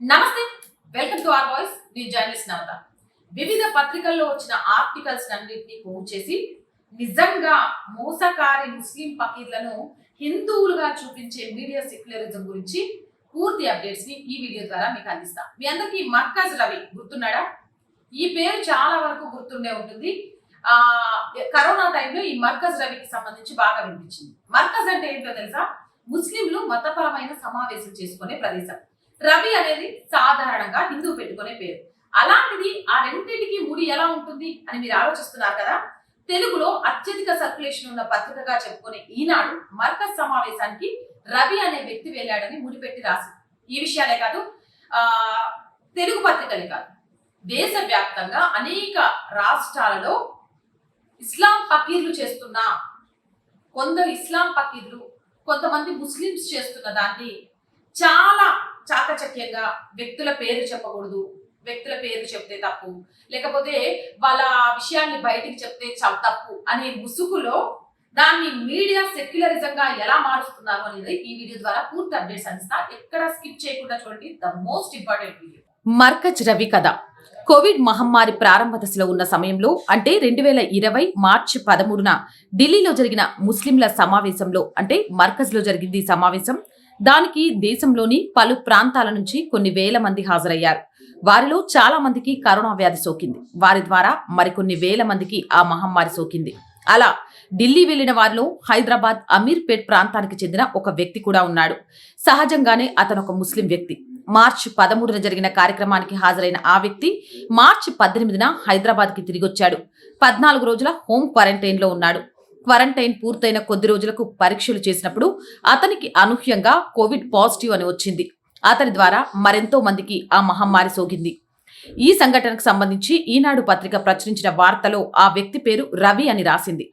నమస్తే welcome to our voice the journalist Navata వివిధ పత్రికల్లో వచ్చిన ఆర్టికల్స్ అన్నింటినీ పోగు చేసి నిజంగా మోసకారి ముస్లిం పకీర్లను హిందువులుగా చూపించే మీడియా సెక్యులరిజం గురించి పూర్తి అప్డేట్స్ని ఈ వీడియో ద్వారా మీకు అందిస్తా. మీ అందరికీ మర్కజ్ రవి గుర్తున్నాడా? ఈ పేరు చాలా వరకు గుర్తుండే ఉంటుంది. ఆ కరోనా టైంలో ఈ మర్కజ్ రవికి సంబంధించి బాగా వినిపించింది. మర్కజ్ అంటే ఏంటో తెలుసా? ముస్లింలు మతపరమైన సమావేశం చేసుకునే ప్రదేశం. రవి అనేది సాధారణంగా హిందూ పెట్టుకునే పేరు. అలాంటిది ఆ రెండింటికి ముడి ఎలా ఉంటుంది అని మీరు ఆలోచిస్తున్నారు కదా? తెలుగులో అత్యధిక సర్క్యులేషన్ ఉన్న పత్రికగా చెప్పుకునే ఈనాడు మర్కజ్ సమావేశానికి రవి అనే వ్యక్తి వెళ్ళాడని ముడిపెట్టి రాసింది. ఈ విషయాలే కాదు ఆ తెలుగు పత్రికలే కాదు. దేశవ్యాప్తంగా అనేక రాష్ట్రాలలో ఇస్లాం పకీర్లు చేస్తున్న కొందరు ఇస్లాం పకీర్లు కొంతమంది ముస్లిమ్స్ చేస్తున్న దాన్ని చాలా చాకచక్యంగా వ్యక్తుల పేరు చెప్పకూడదు. వ్యక్తుల పేరు చెప్తే తప్పు. లేకపోతే వాళ్ళ విషయాన్ని బయటికి చెప్తే తప్పు అనే ముసుగులో దాన్ని మీడియా సెక్యులరిజంగా ఎలా మారుస్తున్నారు అనేది ఈ వీడియో ద్వారా పూర్తి అప్డేట్స్ అందిస్తా. ఎక్కడ స్కిప్ చేయకుండా చూడండి. The most important video. Markaz Ravi కథ. కోవిడ్ మహమ్మారి ప్రారంభ దశలో ఉన్న సమయంలో అంటే రెండు వేల ఇరవై మార్చి పదమూడున ఢిల్లీలో జరిగిన ముస్లింల సమావేశంలో అంటే మర్కజ్లో జరిగింది ఈ సమావేశం. దానికి దేశంలోని పలు ప్రాంతాల నుంచి కొన్ని వేల మంది హాజరయ్యారు. వారిలో చాలా మందికి కరోనా వ్యాధి సోకింది. వారి ద్వారా మరికొన్ని వేల మందికి ఆ మహమ్మారి సోకింది. అలా ఢిల్లీ వెళ్ళిన వారిలో హైదరాబాద్ అమీర్పేట్ ప్రాంతానికి చెందిన ఒక వ్యక్తి కూడా ఉన్నాడు. సహజంగానే అతను ఒక ముస్లిం వ్యక్తి. మార్చి పదమూడున జరిగిన కార్యక్రమానికి హాజరైన ఆ వ్యక్తి మార్చి పద్దెనిమిదిన హైదరాబాద్కి తిరిగొచ్చాడు. పద్నాలుగు రోజుల హోం క్వారంటైన్లో ఉన్నాడు. క్వారంటైన్ పూర్తయిన కొద్ది రోజులకు పరీక్షలు చేసినప్పుడు అతనికి అనూహ్యంగా కోవిడ్ పాజిటివ్ అని వచ్చింది. అతని ద్వారా మరెంతో మందికి ఆ మహమ్మారి సోకింది. ఈ సంఘటనకు సంబంధించి ఈనాడు పత్రిక ప్రచురించిన వార్తలో ఆ వ్యక్తి పేరు రవి అని రాసింది.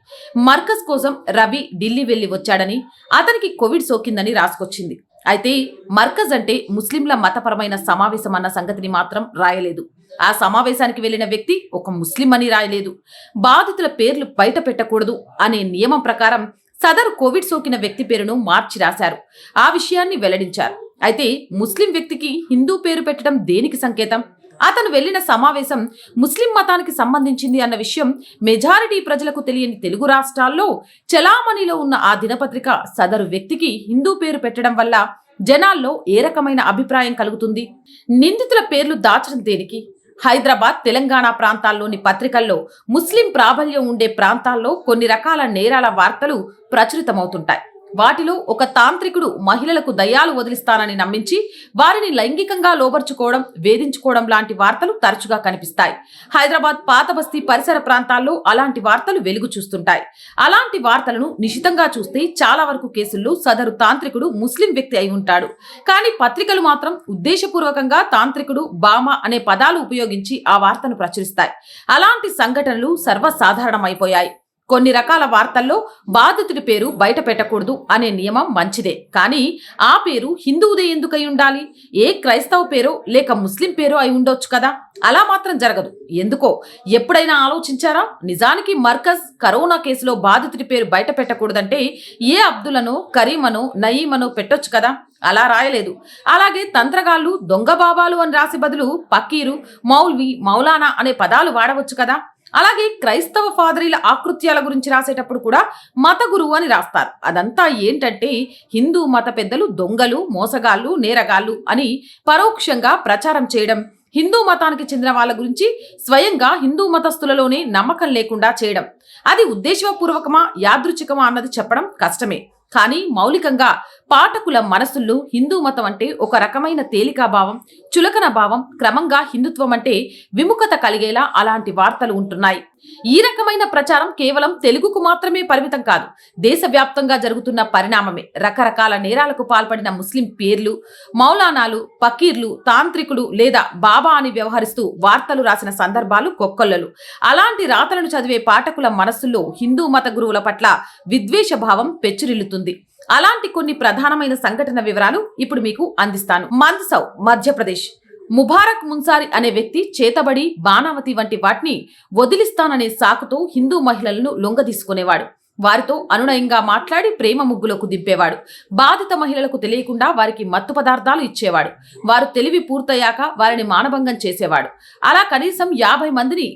మర్కజ్ కోసం రవి ఢిల్లీ వెళ్ళి వచ్చాడని అతనికి కోవిడ్ సోకిందని రాసుకొచ్చింది. అయితే మర్కజ్ అంటే ముస్లింల మతపరమైన సమావేశం అన్న సంగతిని మాత్రం రాయలేదు. ఆ సమావేశానికి వెళ్ళిన వ్యక్తి ఒక ముస్లిం అని రాయలేదు. బాధితుల పేర్లు బయట పెట్టకూడదు అనే నియమం ప్రకారం సదరు కోవిడ్ సోకిన వ్యక్తి పేరును మార్చి రాశారు. ఆ విషయాన్ని వెల్లడించారు. అయితే ముస్లిం వ్యక్తికి హిందూ పేరు పెట్టడం దేనికి సంకేతం? అతను వెళ్ళిన సమావేశం ముస్లిం మతానికి సంబంధించింది అన్న విషయం మెజారిటీ ప్రజలకు తెలియని తెలుగు రాష్ట్రాల్లో చలామణిలో ఉన్న ఆ దినపత్రిక సదరు వ్యక్తికి హిందూ పేరు పెట్టడం వల్ల జనాల్లో ఏ రకమైన అభిప్రాయం కలుగుతుంది? నిందితుల పేర్లు దాచడం దేనికి? హైదరాబాద్ తెలంగాణ ప్రాంతాల్లోని పత్రికల్లో ముస్లిం ప్రాబల్యం ఉండే ప్రాంతాల్లో కొన్ని రకాల నేరాల వార్తలు ప్రచురితమవుతుంటాయి. వాటిలో ఒక తాంత్రికుడు మహిళలకు దయ్యాలు వదిలిస్తానని నమ్మించి వారిని లైంగికంగా లోబర్చుకోవడం వేధించుకోవడం లాంటి వార్తలు తరచుగా కనిపిస్తాయి. హైదరాబాద్ పాతబస్తీ పరిసర ప్రాంతాల్లో అలాంటి వార్తలు వెలుగు చూస్తుంటాయి. అలాంటి వార్తలను నిశితంగా చూస్తే చాలా వరకు కేసుల్లో సదరు తాంత్రికుడు ముస్లిం వ్యక్తి అయి ఉంటాడు. కానీ పత్రికలు మాత్రం ఉద్దేశపూర్వకంగా తాంత్రికుడు బామ అనే పదాలు ఉపయోగించి ఆ వార్తను ప్రచురిస్తాయి. అలాంటి సంఘటనలు సర్వసాధారణమైపోయాయి. కొన్ని రకాల వార్తల్లో బాధితుడి పేరు బయట పెట్టకూడదు అనే నియమం మంచిదే. కానీ ఆ పేరు హిందువుదే ఎందుకై ఉండాలి? ఏ క్రైస్తవ పేరో లేక ముస్లిం పేరో అయి ఉండొచ్చు కదా? అలా మాత్రం జరగదు. ఎందుకో? ఎప్పుడైనా ఆలోచించారా? నిజానికి మర్కజ్ కరోనా కేసులో బాధితుడి పేరు బయట పెట్టకూడదంటే ఏ అబ్దులను కరీమను నయీమను పెట్టొచ్చు కదా? అలా రాయలేదు. అలాగే తంత్రగాళ్ళు దొంగ బాబాలు అని రాసి బదులు పకీరు మౌల్వి మౌలానా అనే పదాలు వాడవచ్చు కదా? అలాగే క్రైస్తవ ఫాదరీల ఆకృత్యాల గురించి రాసేటప్పుడు కూడా మత గురువు అని రాస్తారు. అదంతా ఏంటంటే హిందూ మత పెద్దలు దొంగలు మోసగాళ్ళు నేరగాళ్ళు అని పరోక్షంగా ప్రచారం చేయడం హిందూ మతానికి చెందిన వాళ్ళ గురించి స్వయంగా హిందూ మతస్థులలోనే నమ్మకం లేకుండా చేయడం. అది ఉద్దేశపూర్వకమా యాదృచ్ఛికమా అన్నది చెప్పడం కష్టమే. కానీ మౌలికంగా పాఠకుల మనసుల్లో హిందూ మతం అంటే ఒక రకమైన తేలికా భావం చులకన భావం క్రమంగా హిందుత్వం అంటే విముఖత కలిగేలా అలాంటి వార్తలు ఉంటున్నాయి. ఈ రకమైన ప్రచారం కేవలం తెలుగుకు మాత్రమే పరిమితం కాదు దేశవ్యాప్తంగా జరుగుతున్న పరిణామమే. రకరకాల నేరాలకు పాల్పడిన ముస్లిం పేర్లు మౌలానాలు పకీర్లు తాంత్రికులు లేదా బాబా అని వ్యవహరిస్తూ వార్తలు రాసిన సందర్భాలు కొక్కొల్లలు. అలాంటి రాతలను చదివే పాఠకుల మనస్సుల్లో హిందూ మత గురువుల పట్ల విద్వేష భావం పెచ్చురిల్లుతుంది. అలాంటి కొన్ని ప్రధానమైన సంఘటన వివరాలు ఇప్పుడు మీకు అందిస్తాను. మందసౌ మధ్యప్రదేశ్. ముబారక్ మున్సారి అనే వ్యక్తి చేతబడి బాణావతి వంటి వాటిని వదిలిస్తాననే సాకుతో హిందూ మహిళలను లొంగదీసుకునేవాడు. వారితో అనునయంగా మాట్లాడి ప్రేమ ముగ్గులకు దింపేవాడు. బాధిత మహిళలకు తెలియకుండా వారికి మత్తు పదార్థాలు ఇచ్చేవాడు. వారు తెలివి పూర్తయ్యాక వారిని మానభంగం చేసేవాడు. అలా కనీసం యాభై మందిని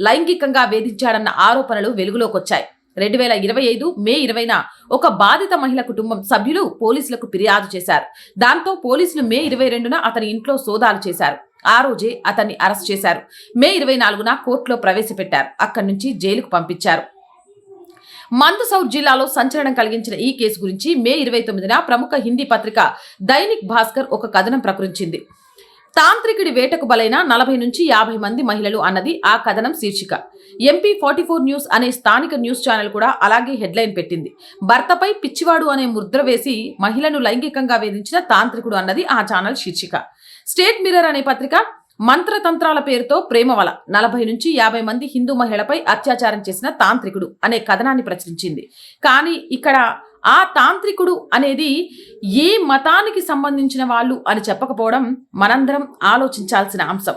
లైంగికంగా వేధించాడన్న ఆరోపణలు వెలుగులోకొచ్చాయి. రెండు వేల ఇరవై ఐదు మే ఇరవైన ఒక బాధిత మహిళ కుటుంబం సభ్యులు పోలీసులకు ఫిర్యాదు చేశారు. దాంతో పోలీసులు మే ఇరవై రెండున అతని ఇంట్లో సోదాలు చేశారు. ఆ రోజే అతన్ని అరెస్ట్ చేశారు. మే ఇరవై నాలుగున కోర్టులో ప్రవేశపెట్టారు. అక్కడి నుంచి జైలుకు పంపించారు. మందసౌర్ జిల్లాలో సంచలనం కలిగించిన ఈ కేసు గురించి మే ఇరవై తొమ్మిదిన ప్రముఖ హిందీ పత్రిక దైనిక్ భాస్కర్ ఒక కథనం ప్రచురించింది. తాంత్రికుడి వేటకు బలైన నలభై నుంచి యాభై మంది మహిళలు అన్నది ఆ కథనం శీర్షిక. ఎంపీ ఫార్టీ ఫోర్ న్యూస్ అనే స్థానిక న్యూస్ ఛానల్ కూడా అలాగే హెడ్లైన్ పెట్టింది. భర్తపై పిచ్చివాడు అనే ముద్ర వేసి మహిళను లైంగికంగా వేధించిన తాంత్రికుడు అన్నది ఆ ఛానల్ శీర్షిక. స్టేట్ మిర్రర్ అనే పత్రిక మంత్రతంత్రాల పేరుతో ప్రేమవల నలభై నుంచి యాభై మంది హిందూ మహిళపై అత్యాచారం చేసిన తాంత్రికుడు అనే కథనాన్ని ప్రచురించింది. కానీ ఇక్కడ ఆ తాంత్రికుడు అనేది ఏ మతానికి సంబంధించిన వాళ్ళు అని చెప్పకపోవడం మనందరం ఆలోచించాల్సిన అంశం.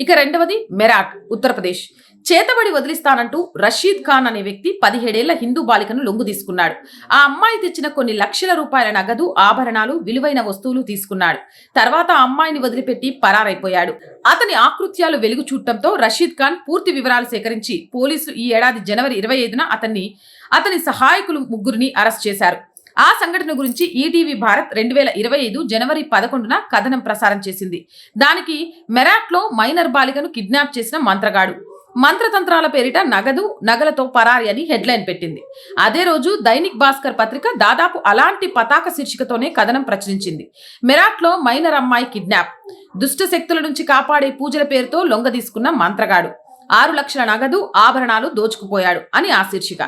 ఇక రెండవది మెరాట్ ఉత్తరప్రదేశ్. చేతబడి వదిలిస్తానంటూ రషీద్ ఖాన్ అనే వ్యక్తి పదిహేడేళ్ళ హిందూ బాలికను లొంగు తీసుకున్నాడు. ఆ అమ్మాయి తెచ్చిన కొన్ని లక్షల రూపాయల నగదు ఆభరణాలు విలువైన వస్తువులు తీసుకున్నాడు. తర్వాత అమ్మాయిని వదిలిపెట్టి పరారైపోయాడు. అతని ఆకృత్యాలు వెలుగు చూడటంతో రషీద్ ఖాన్ పూర్తి వివరాలు సేకరించి పోలీసులు ఈ ఏడాది జనవరి ఇరవై ఐదున అతన్ని అతని సహాయకులు ముగ్గురిని అరెస్ట్ చేశారు. ఆ సంఘటన గురించి ఈటీవీ భారత్ రెండు వేల ఇరవై ఐదు జనవరి పదకొండున కథనం ప్రసారం చేసింది. దానికి మెరాట్లో మైనర్ బాలికను కిడ్నాప్ చేసిన మంత్రగాడు. మంత్రతంత్రాల పేరిట నగదు నగలతో పరారి అని హెడ్లైన్ పెట్టింది. అదే రోజు దైనిక్ భాస్కర్ పత్రిక దాదాపు అలాంటి పతాక శీర్షికతోనే కథనం ప్రచురించింది. మెరాట్లో మైనర్ అమ్మాయి కిడ్నాప్. దుష్ట శక్తుల నుంచి కాపాడే పూజల పేరుతో లొంగ తీసుకున్న మంత్రగాడు. ఆరు లక్షల నగదు ఆభరణాలు దోచుకుపోయాడు అని ఆ శీర్షిక.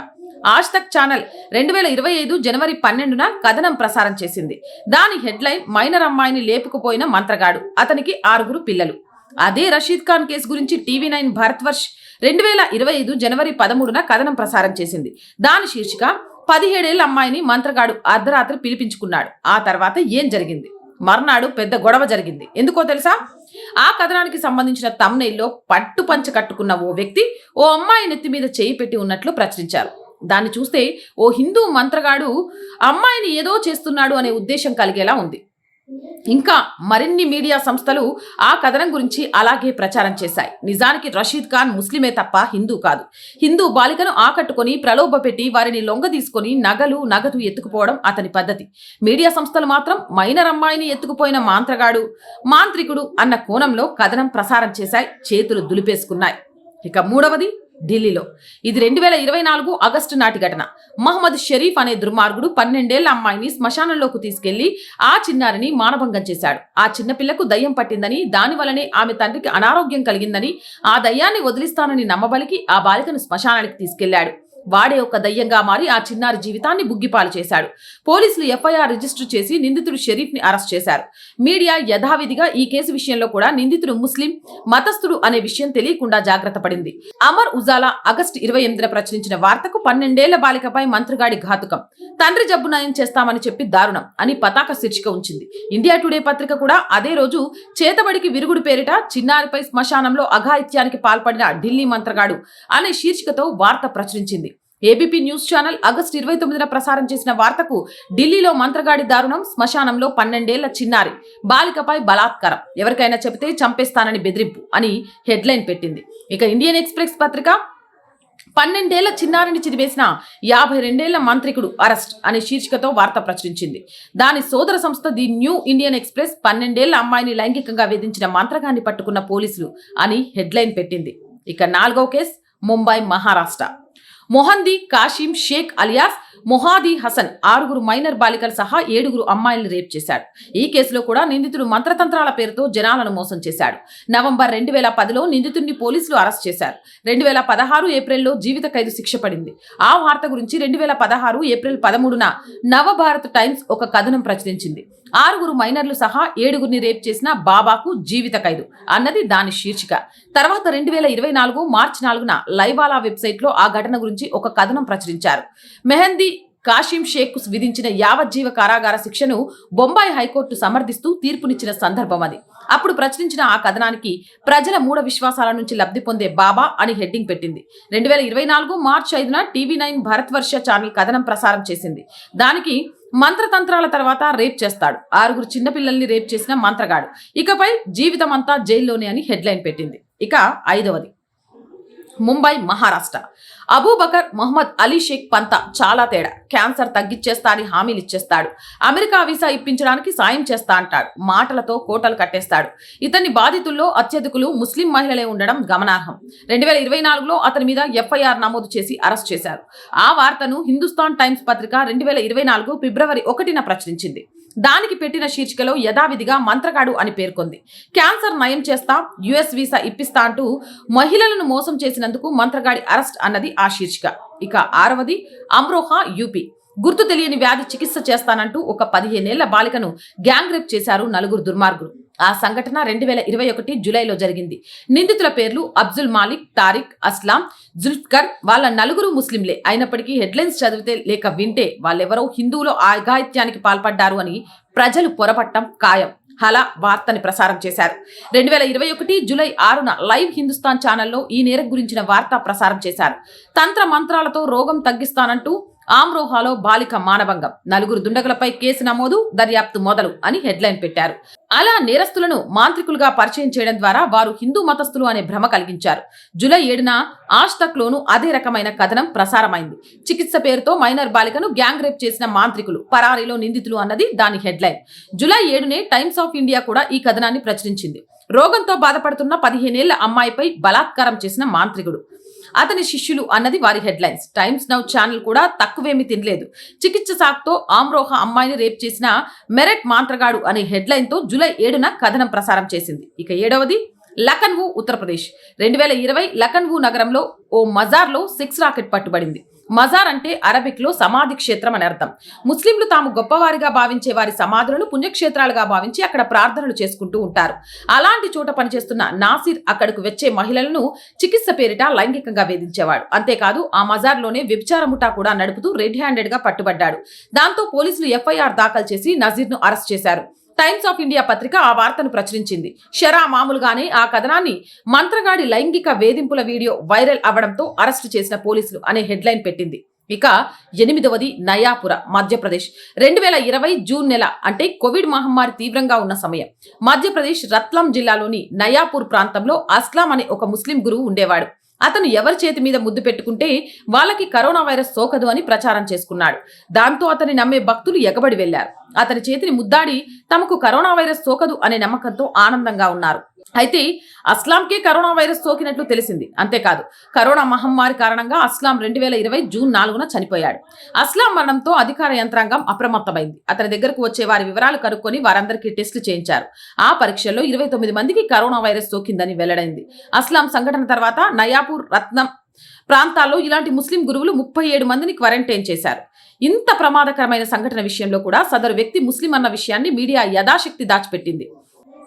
ఆజ్ తక్ ఛానల్ రెండు వేల ఇరవై ఐదు జనవరి పన్నెండున కథనం ప్రసారం చేసింది. దాని హెడ్లైన్ మైనర్ అమ్మాయిని లేపుకుపోయిన మంత్రగాడు. అతనికి ఆరుగురు పిల్లలు. అదే రషీద్ ఖాన్ కేసు గురించి టీవీ నైన్ భారత్వర్ష్ రెండు వేల ఇరవై ఐదు జనవరి పదమూడున కథనం ప్రసారం చేసింది. దాని శీర్షిక పదిహేడేళ్ళ అమ్మాయిని మంత్రగాడు అర్ధరాత్రి పిలిపించుకున్నాడు. ఆ తర్వాత ఏం జరిగింది? మర్నాడు పెద్ద గొడవ జరిగింది. ఎందుకో తెలుసా? ఆ కథనానికి సంబంధించిన తమ్నైల్లో పట్టు పంచ కట్టుకున్న ఓ వ్యక్తి ఓ అమ్మాయి నెత్తి మీద చేయి పెట్టి ఉన్నట్లు ప్రచురించారు. దాన్ని చూస్తే ఓ హిందూ మంత్రగాడు అమ్మాయిని ఏదో చేస్తున్నాడు అనే ఉద్దేశం కలిగేలా ఉంది. ఇంకా మరిన్ని మీడియా సంస్థలు ఆ కథనం గురించి అలాగే ప్రచారం చేశాయి. నిజానికి రషీద్ ఖాన్ ముస్లిమే తప్ప హిందూ కాదు. హిందూ బాలికను ఆకట్టుకొని ప్రలోభపెట్టి వారిని లొంగ తీసుకొని నగలు నగదు ఎత్తుకుపోవడం అతని పద్ధతి. మీడియా సంస్థలు మాత్రం మైనర్ అమ్మాయిని ఎత్తుకుపోయిన మాంత్రగాడు మాంత్రికుడు అన్న కోణంలో కథనం ప్రసారం చేశాయి చేతులు దులిపేసుకున్నాయి. ఇక మూడవది ఢిల్లీలో. ఇది రెండు వేల ఇరవై నాలుగు ఆగస్టు నాటి ఘటన. మహమ్మద్ షరీఫ్ అనే దుర్మార్గుడు పన్నెండేళ్ళ అమ్మాయిని శ్మశానంలోకి తీసుకెళ్ళి ఆ చిన్నారిని మానభంగం చేశాడు. ఆ చిన్నపిల్లకు దయ్యం పట్టిందని దాని వలనే ఆమె తండ్రికి అనారోగ్యం కలిగిందని ఆ దయ్యాన్ని వదిలిస్తానని నమ్మబలికి ఆ బాలికను శ్మశానానికి తీసుకెళ్ళాడు. వాడే ఒక దయ్యంగా మారి ఆ చిన్నారి జీవితాన్ని బుగ్గిపాలు చేశాడు. పోలీసులు ఎఫ్ఐఆర్ రిజిస్టర్ చేసి నిందితుడు షరీఫ్ని అరెస్ట్ చేశారు. మీడియా యథావిధిగా ఈ కేసు విషయంలో కూడా నిందితుడు ముస్లిం మతస్థుడు అనే విషయం తెలియకుండా జాగ్రత్త పడింది. అమర్ ఉజాలా ఆగస్టు ఇరవై ఎనిమిదిన ప్రచురించిన వార్తకు పన్నెండేళ్ళ బాలికపై మంత్రిగాడి ఘాతుకం. తండ్రి జబ్బు నయం చేస్తామని చెప్పి దారుణం అని పతాక శీర్షిక ఉంచింది. ఇండియా టుడే పత్రిక కూడా అదే రోజు చేతబడికి విరుగుడు పేరిట చిన్నారిపై శ్మశానంలో అఘాయిత్యానికి పాల్పడిన ఢిల్లీ మంత్రగాడు అనే శీర్షికతో వార్త ప్రచురించింది. ఏబీపీ న్యూస్ ఛానల్ ఆగస్టు ఇరవై తొమ్మిదిన ప్రసారం చేసిన వార్తకు ఢిల్లీలో మంత్రగాడి దారుణం శ్మశానంలో పన్నెండేళ్ళ చిన్నారి. బాలికపై బలాత్కారం. ఎవరికైనా చెబితే చంపేస్తానని బెదిరింపు అని హెడ్లైన్ పెట్టింది. ఇక ఇండియన్ ఎక్స్ప్రెస్ పత్రిక పన్నెండేళ్ళ చిన్నారిని చిదివేసిన యాభై రెండేళ్ళ మంత్రికుడు అరెస్ట్ అనే శీర్షికతో వార్త ప్రచురించింది. దాని సోదర సంస్థ ది న్యూ ఇండియన్ ఎక్స్ప్రెస్ పన్నెండేళ్ళ అమ్మాయిని లైంగికంగా వేధించిన మంత్రగాన్ని పట్టుకున్న పోలీసులు అని హెడ్లైన్ పెట్టింది. ఇక నాలుగో కేసు ముంబై మహారాష్ట్ర. మొహందీ కాషిం షేక్ అలియాస్ మొహాదీ హసన్ ఆరుగురు మైనర్ బాలికలు సహా ఏడుగురు అమ్మాయిలను రేప్ చేశాడు. ఈ కేసులో కూడా నిందితుడు మంత్రతంత్రాల పేరుతో జనాలను మోసం చేశాడు. నవంబర్ రెండు వేల పదిలో నిందితుడిని పోలీసులు అరెస్ట్ చేశారు. రెండు వేల పదహారు ఏప్రిల్లో జీవిత ఖైదు శిక్ష పడింది. ఆ వార్త గురించి రెండు వేల పదహారు ఏప్రిల్ పదమూడున నవభారత్ టైమ్స్ ఒక కథనం ప్రచురించింది. ఆరుగురు మైనర్లు సహా ఏడుగురిని రేప్ చేసిన బాబాకు జీవిత ఖైదు అన్నది దాని శీర్షిక. తర్వాత రెండు వేల ఇరవై నాలుగు మార్చి నాలుగున లైవాలా వెబ్సైట్లో ఆ ఘటన గురించి ఒక కథనం ప్రచురించారు. మెహందీ కాషిం షేక్ విధించిన యావజ్జీవ కారాగార శిక్షను బొంబాయి హైకోర్టు సమర్థిస్తూ తీర్పునిచ్చిన సందర్భం అది. అప్పుడు ప్రచురించిన ఆ కథనానికి ప్రజల మూఢ విశ్వాసాల నుంచి లబ్ధి పొందే బాబా అని హెడ్డింగ్ పెట్టింది. రెండు వేల ఇరవై నాలుగు మార్చి ఐదున టీవీ నైన్ భారత్వర్ష ఛానల్ కథనం ప్రసారం చేసింది. దానికి మంత్రతంత్రాల తర్వాత రేప్ చేస్తాడు. ఆరుగురు చిన్నపిల్లల్ని రేప్ చేసిన మంత్రగాడు. ఇకపై జీవితం అంతా జైల్లోనే అని హెడ్లైన్ పెట్టింది. ఇక ఐదవది. ముంబై మహారాష్ట్ర. అబూబకర్ మొహమ్మద్ అలీ షేక్ పంత చాలా తేడా. క్యాన్సర్ తగ్గిచ్చేస్తా అని హామీలు ఇచ్చేస్తాడు అమెరికా వీసా ఇప్పించడానికి సాయం చేస్తా అంటాడు. మాటలతో కోటలు కట్టేస్తాడు. ఇతని బాధితుల్లో అత్యధికులు ముస్లిం మహిళలే ఉండడం గమనార్హం. రెండు వేల ఇరవై నాలుగులో అతని మీద ఎఫ్ఐఆర్ నమోదు చేసి అరెస్ట్ చేశారు. ఆ వార్తను హిందుస్థాన్ టైమ్స్ పత్రిక రెండు వేల ఇరవై నాలుగు ఫిబ్రవరి ఒకటిన ప్రచురించింది. దానికి పెట్టిన శీర్షికలో యథావిధిగా మంత్రగాడు అని పేర్కొంది. క్యాన్సర్ నయం చేస్తా యుఎస్ వీసా ఇప్పిస్తా అంటూ మహిళలను మోసం చేసినందుకు మంత్రగాడి అరెస్ట్ అన్నది ఆ శీర్షిక. ఇక ఆరవది అమ్రోహా యూపీ. గుర్తు తెలియని వ్యాధి చికిత్స చేస్తానంటూ ఒక పదిహేనేళ్ళ బాలికను గ్యాంగ్ రేప్ చేశారు నలుగురు దుర్మార్గులు. ఆ సంఘటన రెండు వేల ఇరవై ఒకటి జూలైలో జరిగింది. నిందితుల పేర్లు అబ్దుల్ మాలిక్ తారిక్ అస్లాం జుల్ఫ్కర్ వాళ్ళ నలుగురు ముస్లింలే. అయినప్పటికీ హెడ్లైన్స్ చదివితే లేక వింటే వాళ్ళెవరో హిందువులు ఆఘాయిత్యానికి పాల్పడ్డారు అని ప్రజలు పొరపట్టం ఖాయం. హలా వార్తని ప్రసారం చేశారు. రెండు వేల ఇరవై ఒకటి జూలై ఆరున లైవ్ హిందుస్థాన్ ఛానల్లో ఈ నేరం గురించిన వార్త ప్రసారం చేశారు. తంత్ర మంత్రాలతో రోగం తగ్గిస్తానంటూ ఆమ్రోహాలో బాలిక మానభంగం. నలుగురు దుండగులపై కేసు నమోదు దర్యాప్తు మొదలు అని హెడ్లైన్ పెట్టారు. అలా నేరస్తులను మాంత్రికులుగా పరిచయం చేయడం ద్వారా వారు హిందూ మతస్థులు అనే భ్రమ కలిగించారు. జూలై ఏడున ఆష్తక్లోను అదే రకమైన కథనం ప్రసారమైంది. చికిత్స పేరుతో మైనర్ బాలికను గ్యాంగ్ రేప్ చేసిన మాంత్రికులు పరారీలో నిందితులు అన్నది దాని హెడ్లైన్. జూలై ఏడునే టైమ్స్ ఆఫ్ ఇండియా కూడా ఈ కథనాన్ని ప్రచురించింది. రోగంతో బాధపడుతున్న పదిహేనేళ్ళ అమ్మాయిపై బలాత్కారం చేసిన మాంత్రికుడు. అతని శిష్యులు అన్నది వారి హెడ్లైన్స్. టైమ్స్ నౌ ఛానల్ కూడా తక్కువేమీ తినలేదు. చికిత్స సాక్తో ఆమ్రోహ అమ్మాయిని రేప్ చేసిన మెరెట్ మాంత్రగాడు అనే హెడ్లైన్తో జూలై ఏడున కథనం ప్రసారం చేసింది. ఇక ఏడవది లఖన్వు ఉత్తరప్రదేశ్. రెండు వేల ఇరవై లఖన్వు నగరంలో ఓ మజార్లో సిక్స్ రాకెట్ పట్టుబడింది. మజార్ అంటే అరబిక్లో సమాధి క్షేత్రం అని అర్థం. ముస్లింలు తాము గొప్పవారిగా భావించే వారి సమాధులను పుణ్యక్షేత్రాలుగా భావించి అక్కడ ప్రార్థనలు చేసుకుంటూ ఉంటారు. అలాంటి చోట పనిచేస్తున్న నాసిర్ అక్కడకు వచ్చే మహిళలను చికిత్స పేరిట లైంగికంగా వేధించేవాడు. అంతేకాదు ఆ మజార్లోనే వ్యభిచార ముఠా కూడా నడుపుతూ రెడ్ హ్యాండెడ్గా పట్టుబడ్డాడు. దాంతో పోలీసులు ఎఫ్ఐఆర్ దాఖలు చేసి నజీర్ను అరెస్ట్ చేశారు. టైమ్స్ ఆఫ్ ఇండియా పత్రిక ఆ వార్తను ప్రచురించింది. షరా మామూలుగానే ఆ కథనాన్ని మంత్రగాడి లైంగిక వేధింపుల వీడియో వైరల్ అవ్వడంతో అరెస్టు చేసిన పోలీసులు అనే హెడ్లైన్ పెట్టింది. ఇక ఎనిమిదవది నయాపుర మధ్యప్రదేశ్. రెండు వేల ఇరవై జూన్ నెల అంటే కోవిడ్ మహమ్మారి తీవ్రంగా ఉన్న సమయం. మధ్యప్రదేశ్ రత్లం జిల్లాలోని నయాపూర్ ప్రాంతంలో అస్లాం అనే ఒక ముస్లిం గురువు ఉండేవాడు. అతను ఎవరి చేతి మీద ముద్దు పెట్టుకుంటే వాళ్ళకి కరోనా వైరస్ సోకదు అని ప్రచారం చేసుకున్నాడు. దాంతో అతని నమ్మే భక్తులు ఎగబడి వెళ్ళారు అతని చేతిని ముద్దాడి తమకు కరోనా వైరస్ సోకదు అనే నమ్మకంతో ఆనందంగా ఉన్నారు. అయితే అస్లాంకే కరోనా వైరస్ సోకినట్లు తెలిసింది. అంతేకాదు కరోనా మహమ్మారి కారణంగా అస్లాం రెండు వేల ఇరవై జూన్ నాలుగున చనిపోయాడు. అస్లాం మరణంతో అధికార యంత్రాంగం అప్రమత్తమైంది. అతని దగ్గరకు వచ్చే వారి వివరాలు కనుక్కొని వారందరికీ టెస్టులు చేయించారు. ఆ పరీక్షల్లో ఇరవై తొమ్మిది మందికి కరోనా వైరస్ సోకిందని వెల్లడైంది. అస్లాం సంఘటన తర్వాత నయాపూర్ రత్నం ప్రాంతాల్లో ఇలాంటి ముస్లిం గురువులు ముప్పై ఏడు మందిని క్వారంటైన్ చేశారు. ఇంత ప్రమాదకరమైన సంఘటన విషయంలో కూడా సదరు వ్యక్తి ముస్లిం అన్న విషయాన్ని మీడియా యథాశక్తి దాచిపెట్టింది.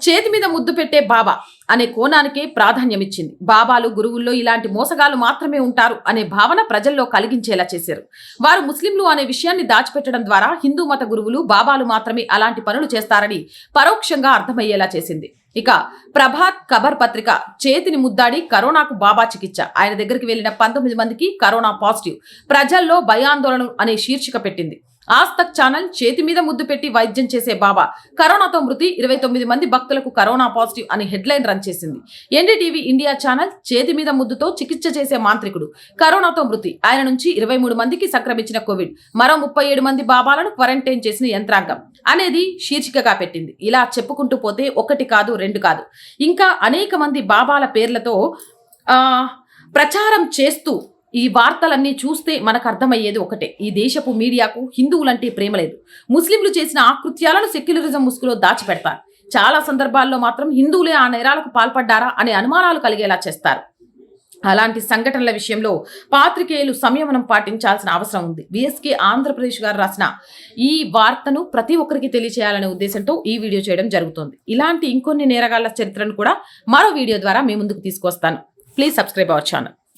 చేతి మీద ముద్దు పెట్టే బాబా అనే కోణానికే ప్రాధాన్యమిచ్చింది. బాబాలు గురువుల్లో ఇలాంటి మోసగాలు మాత్రమే ఉంటారు అనే భావన ప్రజల్లో కలిగించేలా చేశారు. వారు ముస్లింలు అనే విషయాన్ని దాచిపెట్టడం ద్వారా హిందూ మత గురువులు బాబాలు మాత్రమే అలాంటి పనులు చేస్తారని పరోక్షంగా అర్థమయ్యేలా చేసింది. ఇక ప్రభాత్ ఖబర్ పత్రిక చేతిని ముద్దాడి కరోనాకు బాబా చికిత్స. ఆయన దగ్గరికి వెళ్ళిన పంతొమ్మిది మందికి కరోనా పాజిటివ్. ప్రజల్లో భయాందోళన అనే శీర్షిక పెట్టింది. ఆస్తక్ ఛానల్ చేతి మీద ముద్దు పెట్టి వైద్యం చేసే బాబా. కరోనాతో మృతి ఇరవై తొమ్మిది మంది భక్తులకు కరోనా పాజిటివ్ అని హెడ్లైన్ రన్ చేసింది. ఎన్డీటీవీ ఇండియా ఛానల్ చేతి మీద ముద్దుతో చికిత్స చేసే మాంత్రికుడు. కరోనాతో మృతి ఆయన నుంచి ఇరవై మూడు మందికి సంక్రమించిన కోవిడ్. మరో ముప్పై ఏడు మంది బాబాలను క్వారంటైన్ చేసిన యంత్రాంగం. అనేది శీర్షికగా పెట్టింది. ఇలా చెప్పుకుంటూ పోతే ఒకటి కాదు రెండు కాదు. ఇంకా అనేక మంది బాబాల పేర్లతో ప్రచారం చేస్తూ ఈ వార్తలన్నీ చూస్తే మనకు అర్థమయ్యేది ఒకటే. ఈ దేశపు మీడియాకు హిందువులంటే ప్రేమ లేదు. ముస్లింలు చేసిన ఆకృత్యాలను సెక్యులరిజం ముసుగులో దాచిపెడతారు. చాలా సందర్భాల్లో మాత్రం హిందువులే ఆ నేరాలకు పాల్పడ్డారా అనే అనుమానాలు కలిగేలా చేస్తారు. అలాంటి సంఘటనల విషయంలో పాత్రికేయులు సంయమనం పాటించాల్సిన అవసరం ఉంది. విఎస్కే ఆంధ్రప్రదేశ్ గారు రాసిన ఈ వార్తను ప్రతి ఒక్కరికి తెలియచేయాలనే ఉద్దేశంతో ఈ వీడియో చేయడం జరుగుతుంది. ఇలాంటి ఇంకొన్ని నేరగాళ్ళ చరిత్రను కూడా మరో వీడియో ద్వారా మీ ముందుకు తీసుకొస్తాను. Please subscribe our channel.